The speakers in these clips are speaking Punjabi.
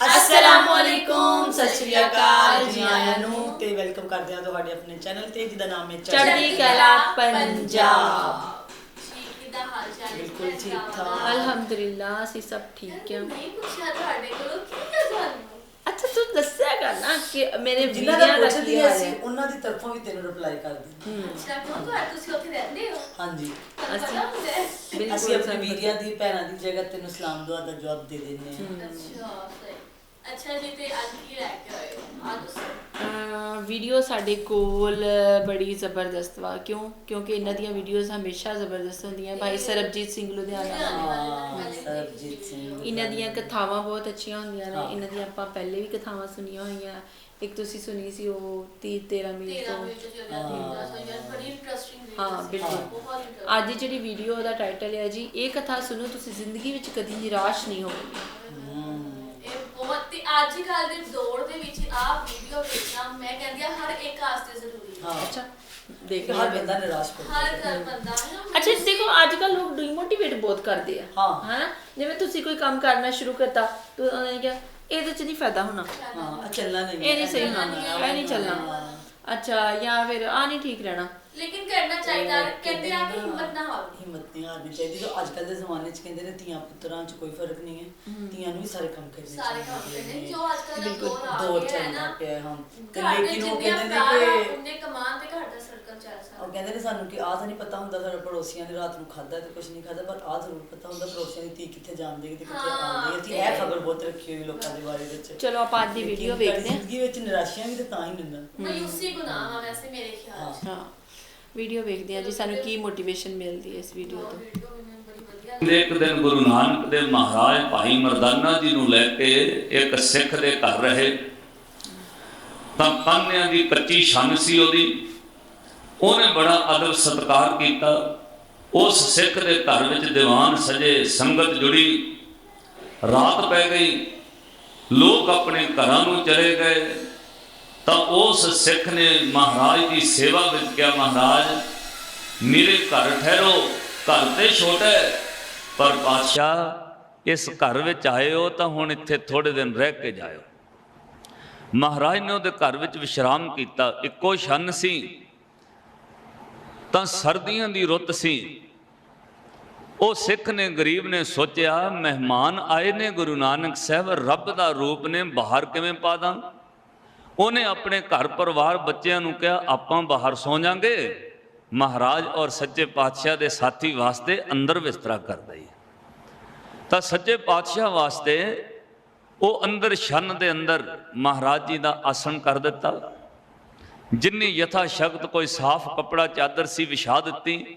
ਅਸਲਾਮੁ ਅਲੈਕੁਮ ਸਤਿ ਸ਼੍ਰੀ ਅਕਾਲ ਜੀ ਜੀ ਆਇਆਂ ਨੂੰ। ਤੇ ਵੈਲਕਮ ਕਰਦੇ ਹਾਂ ਤੁਹਾਡੇ ਆਪਣੇ ਚੈਨਲ ਤੇ ਜਿਹਦਾ ਨਾਮ ਹੈ ਚੜ੍ਹਦੀ ਕਲਾ ਪੰਜਾਬ। ਕਿੱਦਾਂ ਹਾਲ ਚਾਲ ਹੈ? ਬਿਲਕੁਲ ਠੀਕ? ਠਾਕ। ਅਲਹਮਦੁਲਿਲਾ ਅਸੀਂ ਸਭ ਠੀਕ ਹਾਂ। ਨਹੀਂ ਪੁੱਛਿਆ ਤੁਹਾਡੇ ਕੋਲੋਂ ਕੀ ਕਰ ਤੁਹਾਨੂੰ? ਅੱਛਾ ਤੂੰ ਦੱਸਿਆ ਕਰ ਨਾ ਕਿ ਮੇਰੇ ਜਿਨ੍ਹਾਂ ਦਾ ਵੀਰਾਂ ਦਾ ਪੁੱਛਦੀ ਕੀ ਹੈ ਹਾਲ ਅਸੀਂ ਹੈ ਉਹਨਾਂ ਦੀ ਤਰਫੋਂ ਵੀ ਤੈਨੂੰ ਰਿਪਲਾਈ ਕਰਦੇ ਹਾਂ। ਅੱਛਾ ਤੁਹਾਡੇ ਤੁਸੀਂ ਹਾਂਜੀ। ਹੈ ਬਿਲਕੁਲ ਅਸੀਂ ਆਪਣੀ ਵੀਡੀਆਂ ਦੀ ਭੈਣਾਂ ਦੀ ਜਗ੍ਹਾ ਤੈਨੂੰ ਸਲਾਮ ਦੁਆ ਦਾ ਜਵਾਬ ਦੇ ਦਿੰਦੇ ਹਾਂ। ਅੱਛਾ ਸਹੀ। ਅੱਛਾ ਜੀ ਤੇ ਅੱਜ ਕੀ ਲੈ ਕੇ ਆਏ ਹੋ? ਆ ਦੱਸੋ। ਅਹ ਵੀਡੀਓ ਸਾਡੇ ਕੋਲ ਬੜੀ ਜ਼ਬਰਦਸਤ ਵਾ। ਕਿਉਂ? ਕਿਉਂਕਿ ਇਹਨਾਂ ਦੀਆਂ ਵੀਡੀਓਜ਼ ਹਮੇਸ਼ਾ ਜ਼ਬਰਦਸਤ ਹੁੰਦੀਆਂ। ਭਾਈ ਸਰਬਜੀਤ ਸਿੰਘ ਲੁਧਿਆਣਾ। ਹਾਂ ਸਰਬਜੀਤ ਸਿੰਘ ਇਹਨਾਂ ਦੀਆਂ ਕਥਾਵਾਂ ਬਹੁਤ ਅੱਛੀਆਂ ਹੁੰਦੀਆਂ ਨੇ। ਇਹਨਾਂ ਦੀਆਂ ਆਪਾਂ ਪਹਿਲੇ ਵੀ ਕਥਾਵਾਂ ਸੁਣੀਆਂ ਹੋਈਆਂ। ਇੱਕ ਤੁਸੀਂ ਸੁਣੀ ਸੀ ਉਹ 30 13 ਮੀਲ ਤੇਰਾ ਤੋਂ। ਵਿੱਚ ਜਿਹੜਾ ਦੇਖਦਾ ਸੋ। ਯਾਰ ਬੜੀ ਇੰਟਰਸਟਿੰਗ ਹਾਂ, ਬਿਲਕੁਲ। ਬਹੁਤ interesting। ਅੱਜ ਜਿਹੜੀ ਵੀਡੀਓ ਦਾ ਟਾਈਟਲ ਹੈ ਜੀ ਇਹ ਕਥਾ ਸੁਣੋ ਤੁਸੀਂ ਜ਼ਿੰਦਗੀ ਵਿੱਚ ਕਦੀ ਨਿਰਾਸ਼ ਨਹੀਂ ਹੋਵੋਗੇ। ਅੱਜ ਕੱਲ ਦੇ ਦੌਰ ਦੇ ਵਿੱਚ ਆ ਵੀਡੀਓ ਵੇਖਣਾ ਮੈਂ ਕਹਿੰਦੀ ਆ ਹਰ ਇੱਕ ਵਾਸਤੇ ਜ਼ਰੂਰੀ ਹੈ। ਹਾਂ। ਅੱਛਾ। ਦੇਖ ਹਰ ਬੰਦਾ ਨਿਰਾਸ਼ ਹੋ ਹਰ ਜਾਂਦਾ ਘਰ ਬੰਦਾ ਹੈ ਨਾ ਅੱਛਾ ਦੇਖੋ ਅੱਜ ਕੱਲ ਲੋਕ ਡੀਮੋਟੀਵੇਟ ਬਹੁਤ ਕਰਦੇ ਆ। ਹਾਂ। ਹਨਾ? ਜਿਵੇਂ ਤੁਸੀਂ ਕੋਈ ਕੰਮ ਕਰਨਾ ਸ਼ੁਰੂ ਕਰਤਾ ਤਾਂ ਉਹਨਾਂ ਨੇ ਕਿਹਾ ਇਹਦੇ ਚ ਨਹੀਂ ਫਾਇਦਾ ਹੋਣਾ। ਹਾਂ ਚੱਲਣਾ ਨਹੀਂ। ਇਹ ਨਹੀਂ ਸਹੀ ਹੋਣਾ। ਇਹ ਨਹੀਂ ਚੱਲਣਾ। ਅੱਛਾ ਜਾਂ ਫਿਰ ਆ ਨਹੀਂ ਠੀਕ ਰਹਿਣਾ। ਲੇਕਿਨ ਕਰਨਾ ਚਾਹੀਦਾ ਕਹਿੰਦੇ ਆ ਕਿ ਹਿੰਮਤ ਨਾ ਹਾਰਨੀ ਹਿੰਮਤ ਨਹੀਂ ਹਾਰਨੀ ਚਾਹੀਦੀ ਜੋ ਅੱਜ ਕੱਲ ਦੇ ਜ਼ਮਾਨੇ 'ਚ ਕਹਿੰਦੇ ਨੇ ਧੀਆਂ ਪੁੱਤਰਾਂ 'ਚ ਕੋਈ ਫ਼ਰਕ ਨਹੀਂ ਹੈ। ਧੀਆਂ ਨੂੰ ਵੀ ਸਾਰੇ ਕੰਮ ਕਰਨੇ ਸਾਰੇ ਕੰਮ ਚਾਹੀਦੇ ਕਰਨੇ ਨੇ। ਜੋ ਅੱਜ ਕੱਲ ਦਾ ਦੌਰ ਆ ਦੌਰ ਗਿਆ ਹੈ ਚੱਲਦਾ ਨਾ। ਪਿਆ ਹੈ ਹੁਣ। ਤੇ ਘਰ ਦੇ ਲੇਕਿਨ ਉਹ ਜਿੰਨੇ ਕਹਿੰਦੇ ਨੇ ਕਿ ਉਨੇ ਕਮਾਨ ਤੇ ਘਰ ਦਾ ਸਰਕਲ ਚੱਲ ਉਹ ਸਕਦਾ ਕਹਿੰਦੇ ਨੇ ਸਾਨੂੰ ਕਿ ਆਹ ਤਾਂ ਨਹੀਂ ਪਤਾ ਹੁੰਦਾ ਸਾਡੇ ਪੜੋਸੀਆਂ ਨੇ ਰਾਤ ਨੂੰ ਖਾਦਾ ਤੇ ਕੁਝ ਨਹੀਂ ਖਾਦਾ ਪਰ ਆਹ ਜ਼ਰੂਰ ਪਤਾ ਹੁੰਦਾ ਪੜੋਸੀਆਂ ਦੀ ਧੀ ਕਿੱਥੇ ਜਾਂਦੀ ਹੈ ਤੇ ਕਿੱਥੇ ਹਾਂ, ਆਉਂਦੀ ਹੈ। ਤੇ ਇਹ ਖਬਰ ਬਹੁਤ ਰੱਖੀ ਹੋਈ ਲੋਕਾਂ ਦੇ ਬਾਰੇ ਵਿੱਚ। ਚਲੋ ਆਪਾਂ ਅੱਜ ਦੀ ਲੇਕਿਨ ਵੀਡੀਓ ਵੇਖਦੇ ਹਾਂ। ਜ਼ਿੰਦਗੀ ਵਿੱਚ ਨਿਰਾਸ਼ੀਆਂ ਵੀ ਤਾਂ ਤਾਂ ਹੀ ਮਿਲਣਾ ਮਾਯੂਸੀ ਗੁਨਾਹ ਆ ਵੈਸੇ ਮੇਰੇ ਖਿਆਲ ਚ। ਹਾਂ। ਵੀਡੀਓ ਵੇਖਦੇ ਹਾਂ ਜੀ, ਸਾਨੂੰ ਕੀ ਮੋਟੀਵੇਸ਼ਨ ਮਿਲਦੀ ਹੈ ਇਸ ਵੀਡੀਓ ਤੋਂ। ਵੀਡੀਓ ਇੱਕ ਦਿਨ ਗੁਰੂ ਨਾਨਕ ਦੇ ਮਹਾਰਾਜ ਭਾਈ ਮਰਦਾਨਾ ਜੀ ਨੂੰ ਲੈ ਕੇ ਇੱਕ ਸਿੱਖ ਦੇ ਘਰ ਰਹੇ। ਤਾਂ ਕਾਨਿਆਂ ਦੀ ਕੱਚੀ ਛੰਨ ਸੀ ਉਹਦੀ। ਉਹਨੇ ਬੜਾ ਅਦਬ ਸਤਿਕਾਰ ਕੀਤਾ। ਉਸ ਸਿੱਖ ਦੇ ਘਰ ਵਿੱਚ ਦੀਵਾਨ ਸਜੇ, ਸੰਗਤ ਜੁੜੀ। ਰਾਤ ਪੈ ਗਈ। ਲੋਕ ਆਪਣੇ ਘਰਾਂ ਨੂੰ ਚਲੇ ਗਏ। ਤਾਂ ਉਸ ਸਿੱਖ ਨੇ ਮਹਾਰਾਜ ਦੀ ਸੇਵਾ ਵਿੱਚ ਕਿਹਾ, ਮਹਾਰਾਜ, ਮੇਰੇ ਘਰ ਠਹਿਰੋ, ਘਰ ਤੇ ਛੋਟਾ ਪਰ ਪਾਤਸ਼ਾਹ ਇਸ ਘਰ ਵਿੱਚ ਆਏ ਹੋ ਤਾਂ ਹੁਣ ਇੱਥੇ ਥੋੜੇ ਦਿਨ ਰਹਿ ਕੇ ਜਾਇਓ। ਮਹਾਰਾਜ ਨੇ ਉਹਦੇ ਘਰ ਵਿੱਚ ਵਿਸ਼ਰਾਮ ਕੀਤਾ, ਇੱਕੋ ਛੰਨ ਸੀ, ਤਾਂ ਸਰਦੀਆਂ ਦੀ ਰੁੱਤ ਸੀ। ਉਹ ਸਿੱਖ ਨੇ, ਗਰੀਬ ਨੇ ਸੋਚਿਆ, ਮਹਿਮਾਨ ਆਏ ਨੇ, ਗੁਰੂ ਨਾਨਕ ਸਾਹਿਬ, ਰੱਬ ਦਾ ਰੂਪ ਨੇ, ਬਾਹਰ ਕਿਵੇਂ ਪਾ ਦਾਂ? ਉਹਨੇ ਆਪਣੇ ਘਰ ਪਰਿਵਾਰ ਬੱਚਿਆਂ ਨੂੰ ਕਿਹਾ, ਆਪਾਂ ਬਾਹਰ ਸੌ ਜਾਾਂਗੇ। ਮਹਾਰਾਜ ਔਰ ਸੱਚੇ ਪਾਤਸ਼ਾਹ ਦੇ ਸਾਥੀ ਵਾਸਤੇ ਅੰਦਰ ਬਿਸਤਰਾ ਕਰ ਦਈ ਤਾਂ ਸੱਚੇ ਪਾਤਸ਼ਾਹ ਵਾਸਤੇ ਉਹ ਅੰਦਰ ਛੰਨ ਦੇ ਅੰਦਰ ਮਹਾਰਾਜ ਜੀ ਦਾ ਆਸਣ ਕਰ ਦਿੱਤਾ। ਜਿੰਨੀ ਯਥਾ ਸ਼ਕਤ ਕੋਈ ਸਾਫ਼ ਕੱਪੜਾ, ਚਾਦਰ ਸੀ, ਵਿਛਾ ਦਿੱਤੀ।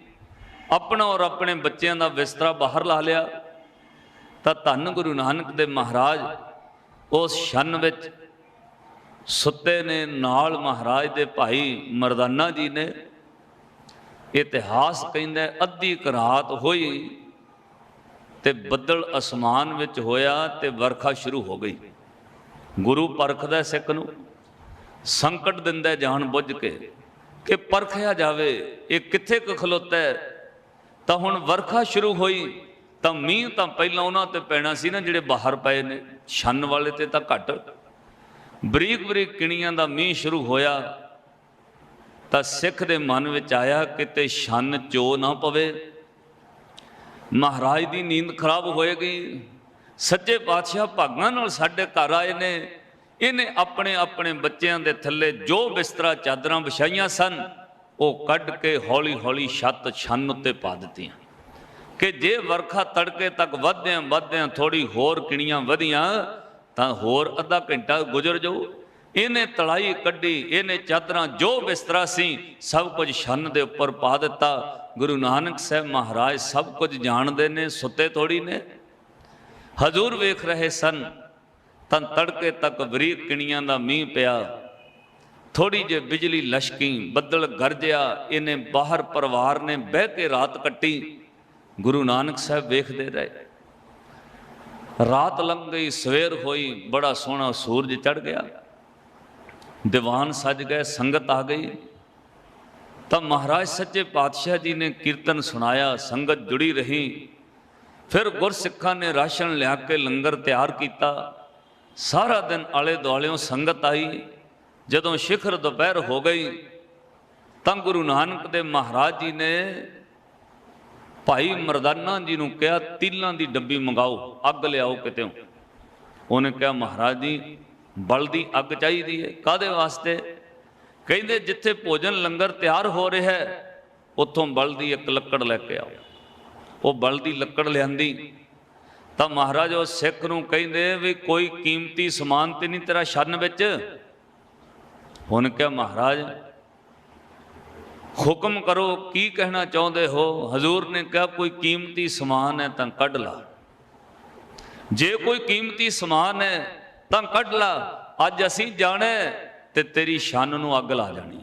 ਆਪਣਾ ਔਰ ਆਪਣੇ ਬੱਚਿਆਂ ਦਾ ਬਿਸਤਰਾ ਬਾਹਰ ਲਾ ਲਿਆ। ਤਾਂ ਧੰਨ ਗੁਰੂ ਨਾਨਕ ਦੇ ਮਹਾਰਾਜ ਉਸ ਛੰਨ ਵਿੱਚ ਸੁੱਤੇ ਨੇ ਨਾਲ ਮਹਾਰਾਜ ਦੇ ਭਾਈ ਮਰਦਾਨਾ ਜੀ ਨੇ। ਇਤਿਹਾਸ ਕਹਿੰਦਾ ਅੱਧੀ ਕੁ ਰਾਤ ਹੋਈ ਤੇ ਬੱਦਲ ਅਸਮਾਨ ਵਿੱਚ ਹੋਇਆ ਤੇ ਵਰਖਾ ਸ਼ੁਰੂ ਹੋ ਗਈ। ਗੁਰੂ ਪਰਖਦਾ ਸਿੱਖ ਨੂੰ ਸੰਕਟ ਦਿੰਦਾ ਜਾਣ ਬੁੱਝ ਕੇ ਕਿ ਪਰਖਿਆ ਜਾਵੇ, ਇਹ ਕਿੱਥੇ ਕੁ ਖਲੋਤਾ ਤਾਂ ਹੁਣ ਵਰਖਾ ਸ਼ੁਰੂ ਹੋਈ, ਤਾਂ ਮੀਂਹ ਤਾਂ ਪਹਿਲਾਂ ਉਹਨਾਂ ਤੇ ਪੈਣਾ ਸੀ ਨਾ, ਜਿਹੜੇ ਬਾਹਰ ਪਏ ਨੇ, ਛੰਨ ਵਾਲੇ ਤੇ ਤਾਂ ਘੱਟ। ਬਰੀਕ ਬਰੀਕ ਕਿਣੀਆਂ ਦਾ ਮੀਂਹ ਸ਼ੁਰੂ ਹੋਇਆ, ਤਾਂ ਸਿੱਖ ਦੇ ਮਨ ਵਿੱਚ ਆਇਆ ਕਿਤੇ ਛੰਨ ਚੋ ਨਾ ਪਵੇ। ਮਹਾਰਾਜ ਦੀ ਨੀਂਦ ਖਰਾਬ ਹੋਏਗੀ। ਸੱਚੇ ਪਾਤਸ਼ਾਹ ਭਾਗਾਂ ਨਾਲ ਸਾਡੇ ਘਰ ਆਏ ਨੇ। ਇਹਨੇ ਆਪਣੇ ਆਪਣੇ ਬੱਚਿਆਂ ਦੇ ਥੱਲੇ ਜੋ ਬਿਸਤਰਾ ਚਾਦਰਾਂ ਵਿਛਾਈਆਂ ਸਨ, ਉਹ ਕੱਢ ਕੇ ਹੌਲੀ ਹੌਲੀ ਛੱਤ ਛੰਨ ਉੱਤੇ ਪਾ ਦਿੱਤੀਆਂ। ਕਿ ਜੇ ਵਰਖਾ ਤੜਕੇ ਤੱਕ ਵਧਦਿਆਂ ਵਧਦਿਆਂ ਥੋੜੀ ਹੋਰ ਕਿਣੀਆਂ ਵਧੀਆਂ ਤਾਂ ਹੋਰ ਅੱਧਾ ਘੰਟਾ ਗੁਜ਼ਰ ਜਾਊ। ਇਹਨੇ ਤੜਾਈ ਕੱਢੀ, ਇਹਨੇ ਚਾਦਰਾਂ ਜੋ ਬਿਸਤਰਾ ਸੀ, ਸਭ ਕੁਝ ਛੰਨ ਦੇ ਉੱਪਰ ਪਾ ਦਿੱਤਾ। ਗੁਰੂ ਨਾਨਕ ਸਾਹਿਬ ਮਹਾਰਾਜ ਸਭ ਕੁਝ ਜਾਣਦੇ ਨੇ, ਸੁੱਤੇ ਥੋੜੀ ਨੇ। ਹਜ਼ੂਰ ਵੇਖ ਰਹੇ ਸਨ, ਤਾਂ ਤੜਕੇ ਤੱਕ ਬਰੀਕ ਕਿਣੀਆਂ ਦਾ ਮੀਂਹ ਪਿਆ। ਥੋੜੀ ਜਿਹੀ ਬਿਜਲੀ ਲਸ਼ਕੀ, ਬੱਦਲ ਗਰਜਿਆ, ਇਹਨੇ ਬਾਹਰ ਪਰਿਵਾਰ ਨੇ ਬਹਿ ਕੇ ਰਾਤ ਕੱਟੀ। ਗੁਰੂ ਨਾਨਕ ਸਾਹਿਬ ਵੇਖਦੇ ਰਹੇ। ਰਾਤ ਲੰਘ ਗਈ ਸਵੇਰ ਹੋਈ ਬੜਾ ਸੋਹਣਾ ਸੂਰਜ ਚੜ ਗਿਆ। ਦੀਵਾਨ ਸਜ ਗਏ, ਸੰਗਤ ਆ ਗਈ। ਤਾਂ ਮਹਾਰਾਜ ਸੱਚੇ ਪਾਤਸ਼ਾਹ ਜੀ ਨੇ ਕੀਰਤਨ ਸੁਣਾਇਆ, ਸੰਗਤ ਜੁੜੀ ਰਹੀ। ਫਿਰ ਗੁਰਸਿੱਖਾਂ ਨੇ ਰਾਸ਼ਨ ਲਿਆ ਕੇ ਲੰਗਰ ਤਿਆਰ ਕੀਤਾ। ਸਾਰਾ ਦਿਨ ਆਲੇ ਦੁਆਲਿਓਂ ਸੰਗਤ ਆਈ। ਜਦੋਂ ਸਿਖਰ ਦੁਪਹਿਰ ਹੋ ਗਈ, ਤਾਂ ਗੁਰੂ ਨਾਨਕ ਦੇ ਮਹਾਰਾਜ ਜੀ ਨੇ ਭਾਈ ਮਰਦਾਨਾ ਜੀ ਨੂੰ ਕਿਹਾ, ਤਿਲਾਂ ਦੀ ਡੱਬੀ ਮੰਗਾਓ, ਅੱਗ ਲਿਆਓ ਕਿਤੇੋਂ। ਉਹਨੇ ਕਿਹਾ, ਮਹਾਰਾਜ ਜੀ, ਬਲ ਦੀ ਅੱਗ ਚਾਹੀਦੀ ਹੈ ਕਾਦੇ ਵਾਸਤੇ? ਕਹਿੰਦੇ, ਜਿੱਥੇ ਭੋਜਨ ਲੰਗਰ ਤਿਆਰ ਹੋ ਰਿਹਾ ਹੈ, ਉੱਥੋਂ ਬਲ ਦੀ ਇੱਕ ਲੱਕੜ ਲੈ ਕੇ ਆਓ। ਉਹ ਬਲਦੀ ਲੱਕੜ ਲਿਆਂਦੀ। ਤਾਂ ਮਹਾਰਾਜ ਉਹ ਸਿੱਖ ਨੂੰ ਕਹਿੰਦੇ ਵੀ ਕੋਈ ਕੀਮਤੀ ਸਮਾਨ ਤੇ ਨਹੀਂ ਤੇਰਾ ਛੰਨ ਵਿੱਚ? ਉਹਨੇ ਕਿਹਾ, ਮਹਾਰਾਜ ਹੁਕਮ ਕਰੋ, ਕੀ ਕਹਿਣਾ ਚਾਹੁੰਦੇ ਹੋ? ਹਜ਼ੂਰ ਨੇ ਕਿਹਾ, ਕੋਈ ਕੀਮਤੀ ਸਮਾਨ ਹੈ ਤਾਂ ਕੱਢ ਲਾ। ਜੇ ਕੋਈ ਕੀਮਤੀ ਸਮਾਨ ਹੈ ਤਾਂ ਕੱਢ ਲਾ। ਅੱਜ ਅਸੀਂ ਜਾਣਾ ਤੇ ਤੇਰੀ ਸ਼ਾਨ ਨੂੰ ਅੱਗ ਲਾ ਜਾਣੀ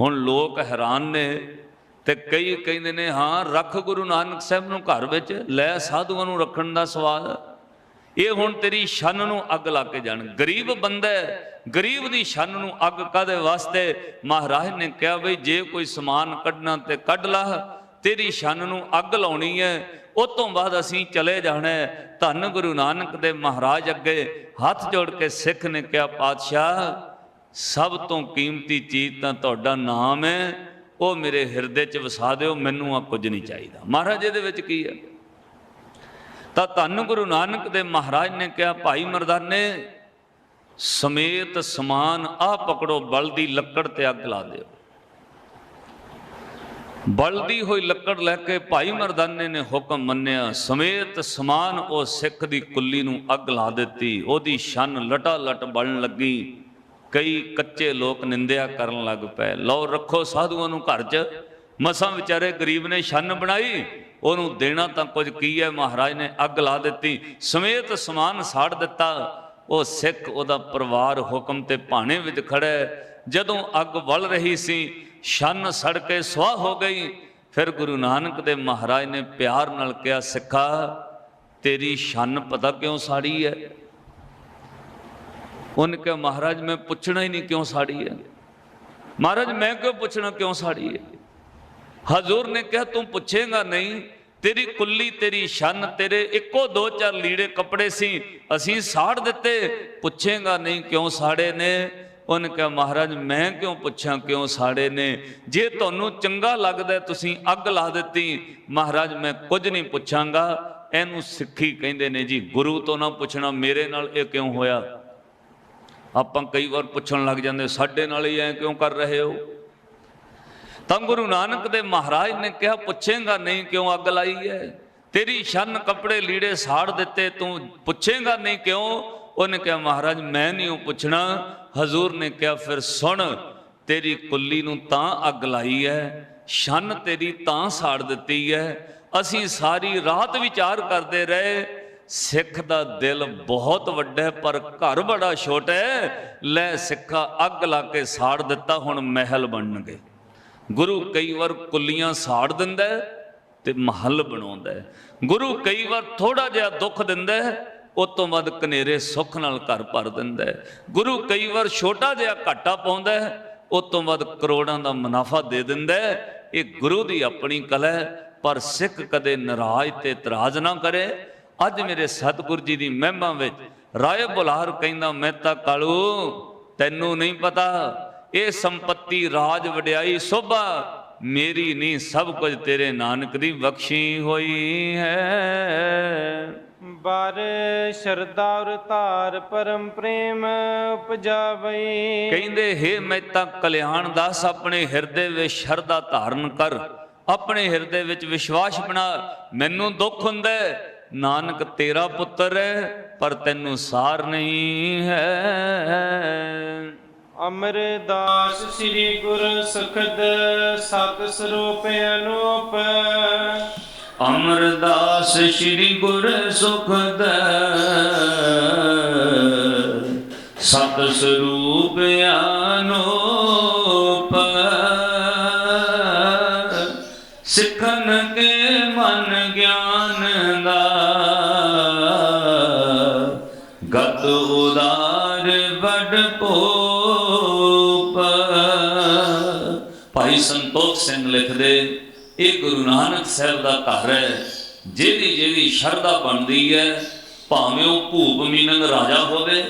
ਹੁਣ ਲੋਕ ਹੈਰਾਨ ਨੇ ਤੇ ਕਈ ਕਹਿੰਦੇ ਨੇ, ਹਾਂ, ਰੱਖ ਗੁਰੂ ਨਾਨਕ ਸਾਹਿਬ ਨੂੰ ਘਰ ਵਿੱਚ, ਲੈ ਸਾਧੂਆਂ ਨੂੰ ਰੱਖਣ ਦਾ ਸਵਾਲ ਇਹ ਹੁਣ ਤੇਰੀ ਸ਼ਾਨ ਨੂੰ ਅੱਗ ਲਾ ਕੇ ਜਾਣ। ਗਰੀਬ ਬੰਦਾ ਗਰੀਬ ਦੀ ਸ਼ਾਨ ਨੂੰ ਅੱਗ ਕਾਦੇ ਵਾਸਤੇ? ਮਹਾਰਾਜ ਨੇ ਕਿਹਾ ਬਈ, ਜੇ ਕੋਈ ਸਮਾਨ ਕੱਢਣਾ ਤੇ ਕੱਢ ਲਾ, ਤੇਰੀ ਸ਼ਾਨ ਨੂੰ ਅੱਗ ਲਾਉਣੀ ਹੈ, ਉਸ ਤੋਂ ਬਾਅਦ ਅਸੀਂ ਚਲੇ ਜਾਣਾ ਧੰਨ ਗੁਰੂ ਨਾਨਕ ਦੇ ਮਹਾਰਾਜ ਅੱਗੇ ਹੱਥ ਜੋੜ ਕੇ ਸਿੱਖ ਨੇ ਕਿਹਾ, ਪਾਤਸ਼ਾਹ, ਸਭ ਤੋਂ ਕੀਮਤੀ ਚੀਜ਼ ਤਾਂ ਤੁਹਾਡਾ ਨਾਮ ਹੈ, ਉਹ ਮੇਰੇ ਹਿਰਦੇ 'ਚ ਵਸਾ ਦਿਓ, ਮੈਨੂੰ ਆ ਕੁਝ ਨਹੀਂ ਚਾਹੀਦਾ। ਮਹਾਰਾਜ, ਇਹਦੇ ਵਿੱਚ ਕੀ ਹੈ? ਤਾਂ ਧੰਨ ਗੁਰੂ ਨਾਨਕ ਦੇ ਮਹਾਰਾਜ ਨੇ ਕਿਹਾ, ਭਾਈ ਮਰਦਾਨੇ, ਸਮੇਤ ਸਮਾਨ ਆ ਪਕੜੋ, ਬਲ ਦੀ ਲੱਕੜ ਤੇ ਅੱਗ ਲਾ ਦਿਓ। ਬਲਦੀ ਹੋਈ ਲੱਕੜ ਲੈ ਕੇ ਭਾਈ ਮਰਦਾਨੇ ਨੇ ਹੁਕਮ ਮੰਨਿਆ, ਸਮੇਤ ਸਮਾਨ ਉਹ ਸਿੱਖ ਦੀ ਕੁੱਲੀ ਨੂੰ ਅੱਗ ਲਾ ਦਿੱਤੀ। ਉਹਦੀ ਸ਼ਨ ਲਟਾ ਲਟ ਬਲਣ ਲੱਗੀ। ਕਈ ਕੱਚੇ ਲੋਕ ਨਿੰਦਿਆ ਕਰਨ ਲੱਗ ਪਏ। ਲਓ, ਰੱਖੋ ਸਾਧੂਆਂ ਨੂੰ ਘਰ 'ਚ। ਮਸਾਂ ਵਿਚਾਰੇ ਗਰੀਬ ਨੇ ਛੰਨ ਬਣਾਈ। ਉਹਨੂੰ ਦੇਣਾ ਤਾਂ ਕੁਝ ਕੀ ਹੈ? ਮਹਾਰਾਜ ਨੇ ਅੱਗ ਲਾ ਦਿੱਤੀ, ਸਮੇਤ ਸਮਾਨ ਸਾੜ ਦਿੱਤਾ। ਉਹ ਸਿੱਖ ਉਹਦਾ ਪਰਿਵਾਰ ਹੁਕਮ ਤੇ ਭਾਣੇ ਵਿੱਚ ਖੜਾ ਜਦੋਂ ਅੱਗ ਵੱਲ ਰਹੀ ਸੀ ਸ਼ਨ ਸੜ ਕੇ ਸੁਆਹ ਹੋ ਗਈ। ਫਿਰ ਗੁਰੂ ਨਾਨਕ ਦੇ ਮਹਾਰਾਜ ਨੇ ਪਿਆਰ ਨਾਲ ਕਿਹਾ, ਸਿੱਖਾ, ਤੇਰੀ ਸ਼ਨ ਪਤਾ ਕਿਉਂ ਸਾੜੀ ਹੈ? ਉਹਨੇ ਕਿਹਾ, ਮਹਾਰਾਜ ਮੈਂ ਪੁੱਛਣਾ ਹੀ ਨਹੀਂ ਕਿਉਂ ਸਾੜੀ ਹੈ? ਮਹਾਰਾਜ ਮੈਂ ਕਿਉਂ ਪੁੱਛਣਾ ਕਿਉਂ ਸਾੜੀ ਹੈ? ਹਜ਼ੂਰ ਨੇ ਕਿਹਾ, ਤੂੰ ਪੁੱਛੇਗਾ ਨਹੀਂ, ਤੇਰੀ ਕੁੱਲੀ, ਤੇਰੀ ਸ਼ਨ, ਤੇਰੇ ਇੱਕੋ ਦੋ ਚਾਰ ਲੀੜੇ ਕੱਪੜੇ ਸੀ, ਅਸੀਂ ਸਾੜ ਦਿੱਤੇ। ਪੁੱਛੇਗਾ ਨਹੀਂ ਕਿਉਂ ਸਾੜੇ ਨੇ? ਉਹਨੇ ਕਿਹਾ, ਮਹਾਰਾਜ, ਮੈਂ ਕਿਉਂ ਪੁੱਛਾਂ ਕਿਉਂ ਸਾੜੇ ਨੇ? ਜੇ ਤੁਹਾਨੂੰ ਚੰਗਾ ਲੱਗਦਾ, ਤੁਸੀਂ ਅੱਗ ਲਾ ਦਿੱਤੀ। ਮਹਾਰਾਜ, ਮੈਂ ਕੁਝ ਨਹੀਂ ਪੁੱਛਾਂਗਾ। ਇਹਨੂੰ ਸਿੱਖੀ ਕਹਿੰਦੇ ਨੇ ਜੀ, ਗੁਰੂ ਤੋਂ ਨਾ ਪੁੱਛਣਾ, ਮੇਰੇ ਨਾਲ ਇਹ ਕਿਉਂ ਹੋਇਆ? ਆਪਾਂ ਕਈ ਵਾਰ ਪੁੱਛਣ ਲੱਗ ਜਾਂਦੇ, ਸਾਡੇ ਨਾਲ ਹੀ ਐ ਕਿਉਂ ਕਰ ਰਹੇ ਹੋ? ਤਾਂ ਗੁਰੂ ਨਾਨਕ ਦੇ ਮਹਾਰਾਜ ਨੇ ਕਿਹਾ, ਪੁੱਛੇਗਾ ਨਹੀਂ ਕਿਉਂ ਅੱਗ ਲਾਈ ਹੈ ਤੇਰੀ ਸ਼ਨ ਕੱਪੜੇ ਲੀੜੇ ਸਾੜ ਦਿੱਤੇ, ਤੂੰ ਪੁੱਛੇਗਾ ਨਹੀਂ ਕਿਉਂ? ਉਹਨੇ ਕਿਹਾ, ਮਹਾਰਾਜ, ਮੈਂ ਨਹੀਂ ਉਹ ਪੁੱਛਣਾ। ਹਜ਼ੂਰ ਨੇ ਕਿਹਾ, ਫਿਰ ਸੁਣ, ਤੇਰੀ ਕੁੱਲੀ ਨੂੰ ਤਾਂ ਅੱਗ ਲਾਈ ਹੈ ਛੰਨ ਤੇਰੀ ਤਾਂ ਸਾੜ ਦਿੱਤੀ ਹੈ ਅਸੀਂ ਸਾਰੀ ਰਾਤ ਵਿਚਾਰ ਕਰਦੇ ਰਹੇ, ਸਿੱਖ ਦਾ ਦਿਲ ਬਹੁਤ ਵੱਡਾ ਪਰ ਘਰ ਬੜਾ ਛੋਟਾ ਹੈ ਲੈ ਸਿੱਖਾ, ਅੱਗ ਲਾ ਕੇ ਸਾੜ ਦਿੱਤਾ, ਹੁਣ ਮਹਿਲ ਬਣਨਗੇ। ਗੁਰੂ ਕਈ ਵਾਰ ਕੁੱਲੀਆਂ ਸਾੜ ਦਿੰਦਾ ਤੇ ਮਹੱਲ ਬਣਾਉਂਦਾ ਗੁਰੂ ਕਈ ਵਾਰ ਥੋੜਾ ਜਿਹਾ ਦੁੱਖ ਦਿੰਦਾ ਉਸ ਤੋਂ ਬਾਅਦ ਕਨੇਰੇ ਸੁੱਖ ਨਾਲ ਘਰ ਭਰ ਦਿੰਦਾ ਗੁਰੂ ਕਈ ਵਾਰ ਛੋਟਾ ਜਿਹਾ ਘਾਟਾ ਪਾਉਂਦਾ ਹੈ ਉਸ ਤੋਂ ਬਾਅਦ ਕਰੋੜਾਂ ਦਾ ਮੁਨਾਫਾ ਦੇ ਦਿੰਦਾ ਇਹ ਗੁਰੂ ਦੀ ਆਪਣੀ ਕਲਾ ਪਰ ਸਿੱਖ ਕਦੇ ਨਾਰਾਜ਼ ਤੇ ਇਤਰਾਜ਼ ਨਾ ਕਰੇ। ਅੱਜ ਮੇਰੇ ਸਤਿਗੁਰ ਜੀ ਦੀ ਮਹਿਮਾ ਵਿੱਚ ਰਾਏ ਬੁਲਾਰ ਕਹਿੰਦਾ ਮੈਂ ਤਾਂ ਕਾਲੂ, ਤੈਨੂੰ ਨਹੀਂ ਪਤਾ ਇਹ ਸੰਪਤੀ ਰਾਜ ਵਡਿਆਈ ਸੋਭਾ ਮੇਰੀ ਨਹੀਂ ਸਭ ਕੁਝ ਤੇਰੇ ਨਾਨਕ ਦੀ ਬਖਸ਼ੀ ਹੋਈ ਹੈ। ਬਰ ਸ਼ਰਧਾ ਔਰ ਧਾਰ ਪਰਮ ਪ੍ਰੇਮ ਉਪਜਾਵਈ। ਕਹਿੰਦੇ हे ਮੈਂ ਤਾਂ ਕਲਿਆਣ ਦਾਸ ਆਪਣੇ ਹਿਰਦੇ ਵਿੱਚ ਸ਼ਰਧਾ ਧਾਰਨ ਕਰ ਆਪਣੇ ਹਿਰਦੇ ਵਿੱਚ ਵਿਸ਼ਵਾਸ ਬਣਾ ਮੈਨੂੰ ਦੁੱਖ ਹੁੰਦਾ ਹੈ, ਨਾਨਕ ਤੇਰਾ ਪੁੱਤਰ ਹੈ ਪਰ ਤੈਨੂੰ ਸਾਰ ਨਹੀਂ ਹੈ। ਅਮਰਦਾਸ ਸ੍ਰੀ ਗੁਰ ਸੁਖਦ ਸਤ ਸਰੂਪ ਅਨੂਪ। ਅਮਰਦਾਸ ਸ੍ਰੀ ਗੁਰ ਸੁਖਦ ਸਤ ਸਰੂਪ ਅਨੂਪ। ਸਿੱਖਨ ਕੇ ਮਨ ਗਿਆਨ ਦਾ ਸੰਤੋਖ ਸਿੰਘ ਲਿਖਦੇ ਇਹ ਗੁਰੂ ਨਾਨਕ ਸਾਹਿਬ ਦਾ ਘਰ ਹੈ ਜਿਹਦੀ ਜਿਹਦੀ ਸ਼ਰਧਾ ਬਣਦੀ ਹੈ ਭਾਵੇਂ ਉਹ ਭੂਪ ਮੀਨਨ ਰਾਜਾ ਹੋਵੇ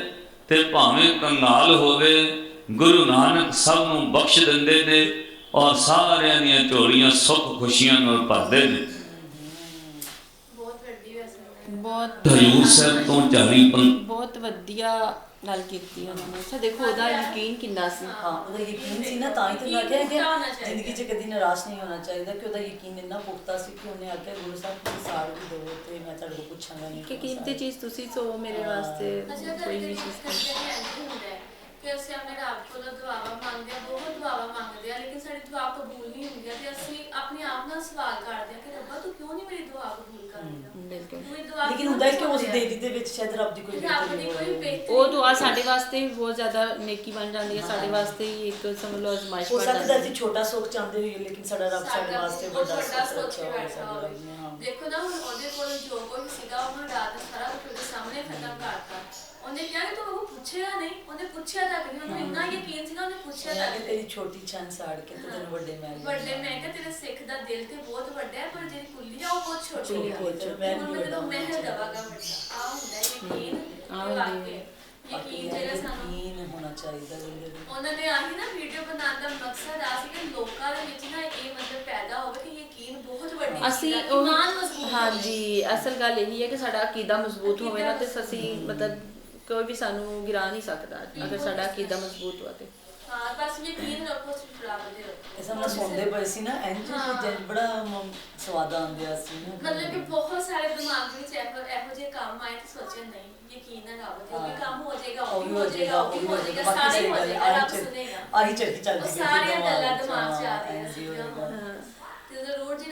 ਤੇ ਭਾਵੇਂ ਕੰਗਾਲ ਹੋਵੇ ਗੁਰੂ ਨਾਨਕ ਸਭ ਨੂੰ ਬਖਸ਼ ਦਿੰਦੇ ਨੇ ਔਰ ਸਾਰਿਆਂ ਦੀਆਂ ਝੋਲੀਆਂ ਸੁੱਖ ਖੁਸ਼ੀਆਂ ਨਾਲ ਭਰਦੇ ਨੇ। ਬਹੁਤ ਵੱਡੀ ਵੈਸੇ ਬਹੁਤ ਹਜੂਰ ਸਾਹਿਬ ਤੋਂ ਪੰ ਬਹੁਤ ਵਧੀਆ ਗੱਲ ਕੀਤੀ ਉਹਨਾਂ ਨੇ। ਸਾ ਦੇਖੋ ਉਹਦਾ ਯਕੀਨ ਕਿੰਨਾ ਸੀ? ਹਾਂ ਉਹਦਾ ਯਕੀਨ ਸੀ ਨਾ ਤਾਂ ਹੀ ਤੇ ਮੈਂ ਕਿਹਾ ਕਿ। ਜ਼ਿੰਦਗੀ 'ਚ ਕਦੀ ਨਿਰਾਸ਼ ਨਹੀਂ ਹੋਣਾ ਚਾਹੀਦਾ ਕਿ ਉਹਦਾ ਯਕੀਨ ਇੰਨਾ ਪੁਖਤਾ ਸੀ ਕਿ ਉਹਨੇ ਆਖਿਆ ਗੁਰੂ ਸਾਹਿਬ ਤੁਸੀਂ ਸਾਰ ਵੀ ਦਿਓ ਤੇ ਮੈਂ ਤੁਹਾਡੇ ਕੋਲ ਪੁੱਛਾਂਗਾ ਨਹੀਂ ਕਿ ਕੀਮਤੀ ਚੀਜ਼ ਤੁਸੀਂ ਸੋ ਮੇਰੇ ਵਾਸਤੇ ਕੋਈ ਵੀ ਚੀਜ਼ ਹੁੰਦਾ ਕਿ ਅਸੀਂ ਆਪਣੇ ਰੱਬ ਕੋਲੋਂ ਦੁਆਵਾਂ ਮੰਗਦੇ ਹਾਂ ਬਹੁਤ ਦੁਆਵਾਂ ਮੰਗਦੇ ਹਾਂ ਲੇਕਿਨ ਸਾਡੀ ਦੁਆ ਕਬੂਲ ਨਹੀਂ ਹੁੰਦੀਆਂ ਤੇ ਅਸੀਂ ਆਪਣੇ ਆਪ ਨਾਲ ਸਵਾਲ ਕਰਦੇ ਹਾਂ ਕਿ ਰੱਬਾ ਤੂੰ ਕਿਉਂ ਨਹੀਂ ਮੇਰੀ ਦੁਆ ਕਬੂਲ ਕਰ ਬਿਲਕੁਲ ਤੂੰ ਇਹ ਦੁਆ ਲੇਕਿਨ ਹੁੰਦਾ ਹੈ ਕਿ ਉਸ? ਦੇਵੀ ਦੇ ਵਿੱਚ ਸ਼ਾਇਦ ਰੱਬ ਦੀ ਕੋਈ ਰੱਬ ਬਿਹਤਰੀ ਦੀ ਕੋਈ ਬਿਹਤਰੀ ਉਹ ਦੁਆ ਸਾਡੇ ਵਾਸਤੇ ਵੀ ਬਹੁਤ ਜ਼ਿਆਦਾ ਨੇਕੀ ਬਣ ਜਾਂਦੀ ਹੈ ਸਾਡੇ ਵਾਸਤੇ ਹੀ ਇੱਕ ਸਮਝ ਲਓ ਅਜ਼ਮਾਇਸ਼ ਹੋ ਬਣ ਸਕਦਾ ਜਾਂਦੀ ਅਸੀਂ ਛੋਟਾ ਸੁੱਖ ਚਾਹੁੰਦੇ ਹੋਈਏ ਲੇਕਿਨ ਸਾਡਾ ਰੱਬ ਸਾਡੇ ਵਾਸਤੇ ਬਹੁਤ ਵੱਡਾ ਸੁੱਖ ਕੇ ਰੱਖਿਆ ਹੋਵੇ। ਹਾਂ ਦੇਖੋ ਨਾ ਹੁਣ ਉਹਦੇ ਕੋਲ ਜੋ ਕੋਈ ਸੀਗਾ ਉਹਨੂੰ ਰਾਤ ਸਾਰਾ ਕੁਝ ਉਹਦੇ ਸਾਹਮਣੇ ਖਤਮ ਕਰਤਾ। ਉਹਨੇ ਕਿਹਾ ਕਿ ਤੂੰ ਉਹ ਪੁੱਛਿਆ ਨਹੀਂ ਉਹਨੇ ਪੁੱਛਿਆ ਤੱਕ ਨਹੀਂ ਉਹਨੂੰ ਇੰਨਾ ਯਕੀਨ ਸੀਗਾ ਉਹਨੇ ਪੁੱਛਿਆ ਤੱਕ ਨਹੀਂ ਤੇਰੀ ਛੋਟੀ ਛਾਂ ਸਾੜ ਕੇ ਤੇ ਤੈਨੂੰ ਵੱਡੇ ਮਹਿਲ ਵਿੱਚ ਵੱਡੇ ਮੈਂ ਕਿਹਾ ਤੇਰੇ ਸਿੱਖ ਦਾ ਦਿਲ ਤੇ ਬਹੁਤ ਵੱਡਾ ਹੈ ਪਰ ਜਿਹੜੀ ਕੁੱਲੀ ਆ ਉਹ ਬਹੁਤ ਛੋਟੀ ਬਹੁਤ ਛੋਟੀ। ਮੈਂ ਮੈਂ ਦਵਾਂਗਾ ਵੱਡਾ ਆ ਹੁੰਦਾ ਹੈ ਯਕੀਨ ਆਹ ਵਾਕਿਆ। ਯਕੀਨ ਜਿਹੜਾ ਸਾਨੂੰ ਯਕੀਨ ਹੋਣਾ ਚਾਹੀਦਾ ਨੂੰ ਉਹਨਾਂ ਨੇ ਆਹੀ ਨਾ ਵੀਡੀਓ ਬਣਾਉਣ ਦਾ ਮਕਸਦ ਆ ਸੀ ਕਿ ਲੋਕਾਂ ਦੇ ਵਿੱਚ ਨਾ ਇਹ ਮਤਲਬ ਪੈਦਾ ਹੋਵੇ ਕਿ ਯਕੀਨ ਬਹੁਤ ਵੱਡੀ ਚੀਜ਼ ਅਸੀਂ ਉਹ ਈਮਾਨ ਮਜ਼ਬੂਤ ਹੋਵੇ। ਹਾਂਜੀ ਅਸਲ ਗੱਲ ਇਹੀ ਹੈ ਕਿ ਸਾਡਾ ਅਕੀਦਾ ਮਜ਼ਬੂਤ ਹੋਵੇ ਨਾ ਤੇ ਅਸੀਂ ਮਤਲਬ ਕੋਈ ਵੀ ਸਾਨੂੰ ਗਿਰਾ ਨਹੀਂ ਸਕਦਾ ਅਗਰ ਸਾਡਾ ਅਕੀਦਾ ਮਜ਼ਬੂਤ ਹੋਵੇ ਤੇ। ਹਾਂ ਬਸ ਯਕੀਨ ਰੱਖੋ ਸਿਰਫ ਰੱਬ ਦੇ ਰੱਖੋ ਇਸ ਨਾਲ ਸੁਣਦੇ ਪਏ ਸੀ ਨਾ ਇੰਜ ਜਿੰਜ ਬੜਾ ਸਵਾਦ ਆਉਂਦਿਆ ਸੀ ਨਾ। ਮਤਲਬ ਕਿ ਬਹੁਤ ਸਾਰੇ ਦਿਮਾਗ ਵਿੱਚ ਇਹੋ ਇਹੋ ਜਿਹੇ ਕੰਮ ਆਏ ਤੇ ਸੋਚੇ ਨਹੀਂ ਯਕੀਨ ਨਾ ਰੱਬ ਤੇ ਵੀ ਕੰਮ ਹੋ ਜਾਏਗਾ ਉਹ ਹੋ ਜਾਏਗਾ ਉਹ ਹੋ ਜਾਏਗਾ ਸਾਰੇ ਹੋ ਜਾਏਗਾ ਰੱਬ ਸੁਣੇਗਾ ਆਹੀ ਚੱਕੀ ਚੱਲਦੀ ਉਹ ਸਾਰੀਆਂ ਗੱਲਾਂ ਦਿਮਾਗ 'ਚ। ਆ ਹਾਂ, ਰਹੀਆਂ ਹੀ ਸੀ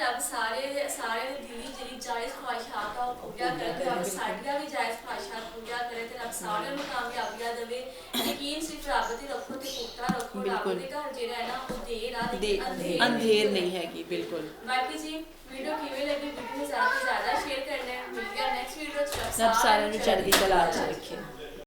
ਰੱਬ ਸਾਰੇ ਸਾਰੇ ਦੀ ਜਿਹੜੀ ਜਾਇਜ਼ ਖਵਾਇਸ਼ਾਂ ਆ ਉਹ ਪੂਰੀਆਂ ਕਰੇ ਰੱਬ ਸਾਡੀਆਂ ਵੀ ਜਾਇਜ਼ ਖਵਾਇਸ਼ਾਂ ਪੂਰੀਆਂ ਕਰੇ ਤੇ ਰੱਬ ਸਾਰਿਆਂ ਨੂੰ ਕਾਮਯਾਬੀਆਂ ਦੇਵੇ। ਯਕੀਨ ਸਿਰਫ ਰੱਬ ਤੇ ਰੱਖੋ ਤੇ ਪੁਖਤਾ ਰੱਖੋ ਰੱਬ। ਦੇ ਘਰ ਜਿਹੜਾ ਹੈ ਨਾ ਉਹ ਦੇਰ ਆ ਦੇ ਲੇਕਿਨ ਅੰਧੇਰ ਨਹੀਂ ਹੈਗੀ ਬਿਲਕੁਲ। ਬਾਕੀ ਜੀ ਵੀਡੀਓ ਕਿਵੇਂ ਲੱਗੀ ਵੀਡੀਓ ਨੂੰ ਜ਼ਿਆਦਾ ਤੋਂ ਜ਼ਿਆਦਾ ਸ਼ੇਅਰ ਕਰਨਾ ਹੈ। ਮਿਲ ਗਿਆ ਨੈਕਸਟ ਵੀਡੀਓ ਚ। ਸਭ ਸਾਰਿਆਂ ਨੂੰ ਚੜ੍ਹਦੀ ਕਲਾ ਚ ਰੱਖੇ।